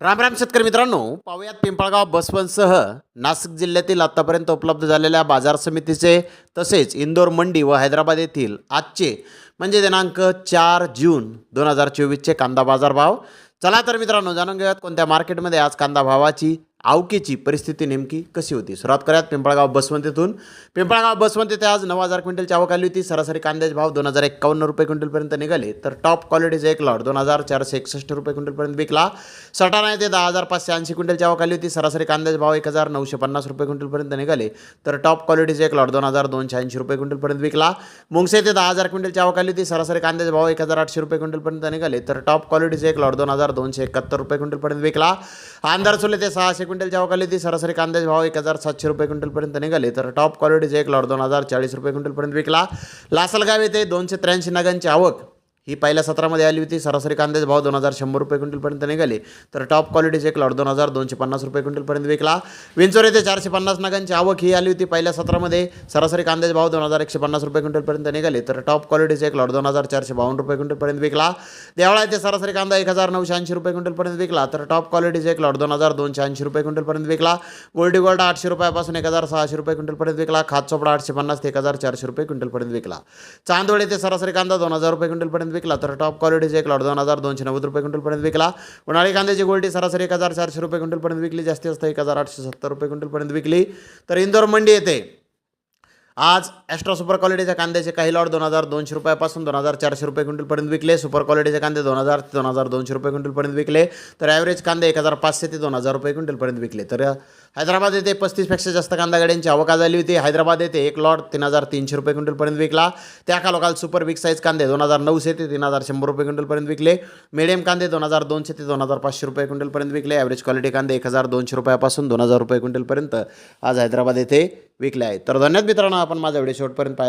राम राम शेतकरी मित्रांनो पाहुयात पिंपळगाव बसवंतसह नाशिक जिल्ह्यातील आत्तापर्यंत उपलब्ध झालेल्या बाजार समितीचे तसेच इंदोर मंडी व हैदराबाद येथील आजचे म्हणजे दिनांक चार जून दोन हजार चोवीसचे कांदा बाजार भाव. चला तर मित्रांनो जाणून घेऊयात कोणत्या मार्केटमध्ये आज कांदा भावाची आवकीची परिस्थिती नेमकी कशी होती? सुरुवात करूयात पिंपळगाव बसवंतीतून. येथून पिंपळगाव बसवंत येथे आज नऊ हजार क्विंटलची आवक आली होती. सरासरी कांद्याचे भाव दोन हजार एक्कावन्न रुपये क्विंटलपर्यंत निघाले. तर टॉप क्वालिटीचे एक लॉट दोन हजार चारशे एकसष्ट रुपये क्विंटलपर्यंत विकला. सटाणा येथे दहा हजार पाचशे ऐंशी क्विंटलची आवक आली होती. सरासरी कांद्याचे भाव एक हजार नऊशे पन्नास रुपये क्विंटलपर्यंत निघाले. तर टॉप क्वालिटीचे एक लॉट दोन हजार दोनशे ऐंशी रुपये क्विंटलपर्यंत विकला. मुंगसे येथे दहा हजार क्विंटलची आवक आली होती. सरासरी कांद्याचे भाव एक हजार आठशे रुपये क्विंटलपर्यंत निघाले. तर टॉप क्वालिटीचे एक लॉट दोन हजार दोनशे एकाहत्तर रुपये क्विंटलपर्यंत विकला. आंधारसोल येथे सहाशे क्विंटल आवक आली होती सरासरी कांद्याचे भाव एक हजार सातशे रुपये क्विंटलपर्यंत निघाले. तर टॉप क्वालिटीचे एक लॉट दोन हजार चाळीस रुपये क्विंटलपर्यंत विकला. लासलगाव येथे दोनशे त्र्याऐंशी नगांची आवक. ही पहिल्या सत्रामध्ये आली होती. सरासरी कांद्याचे भाव दोन हजार शंभर रुपये क्विंटलपर्यंत निघाले. तर टॉप क्वालिटीचे एक लॉट दोन हजार दोनशे पन्नास रुपये क्विंटलपर्यंत विकला. विंचोर येथे चारशे पन्नास नगांची आवक ही आली होती पहिल्या सत्रामध्ये. सरासरी कांद्याचे भाव दोन हजार एकशे पन्नास रुपये क्विंटलपर्यंत निघाले. तर टॉप क्वालिटीचे एक लॉट दोन हजार चारशे बावन्न रुपये क्विंटलपर्यंत विकला. देवळा येथे सरासरी कांदा एक हजार नऊशे ऐंशी रुपये क्विंटलपर्यंत विकला. तर टॉप क्वालिटीचे एक लॉट दोन हजार दोनशे ऐंशी रुपये क्विंटलपर्यंत विकला. गोल्डी गोल्ड आठशे रुपयापासून एक हजार सहाशे रुपये क्विंटलपर्यंत विकला. खात चोपडा आठशे पन्नास ते एक हजार चारशे रुपये क्विंटलपर्यंत विकला. चांदोड येथे सरासरी कांदा दोन हजार रुपये क्विंटलपर्यंत विकला. तर टॉप क्वालिटीचे एक लॉट दोन हजार दोनशे नव्वद रुपये क्विंटलपर्यंत विकला. उन्हाळी कांद्याची गोल्टी सरासरी एक हजार चारशे रुपये क्विंटलपर्यंत विकली. जास्ती असतं एक हजार आठशे सत्तर रुपये क्विंटलपर्यंत विकली. तर इंदोर मंडी येते. आज ॲस्ट्रा सुपर क्वालिटीच्या कांद्याचे काही लॉट दोन हजार दोनशे रुपयापासून दोन हजार चारशे रुपये क्विंटलपर्यंत विकले. सुपर क्वालिटीचे कांदे दोन हजार ते दोन हजार दोनशे रुपये क्विंटलपर्यंत विकले. तर ॲव्हरेज कांदे एक हजार पाचशे ते दोन हजार रुपये क्विंटलपर्यंत विकले. तर हैदराबाद येथे पस्तीसपेक्षा जास्त कांदा गाड्यांची आवक झाली आली होती. हैदराबाद येथे एक लॉट तीन हजार तीनशे रुपये क्विंटलपर्यंत विकला. त्या खालोखाल सुपर बिग साईज कांदे दोन हजार नऊशे ते तीन हजार शंभर रुपये क्विंटलपर्यंत विकले. मिडियम कांदे दोन हजार दोनशे ते दोन हजार पाचशे रुपये क्विंटलपर्यंत विकले. ॲव्हरेज क्वालिटी कांदे एक हजार दोनशे रुपयापासून दोन हजार रुपये क्विंटलपर्यंत आज हैदराबाद येथे विकले आहेत. तर धन्यवाद मित्रांनो आपण माझा व्हिडिओ शेवटपर्यंत पाहिला.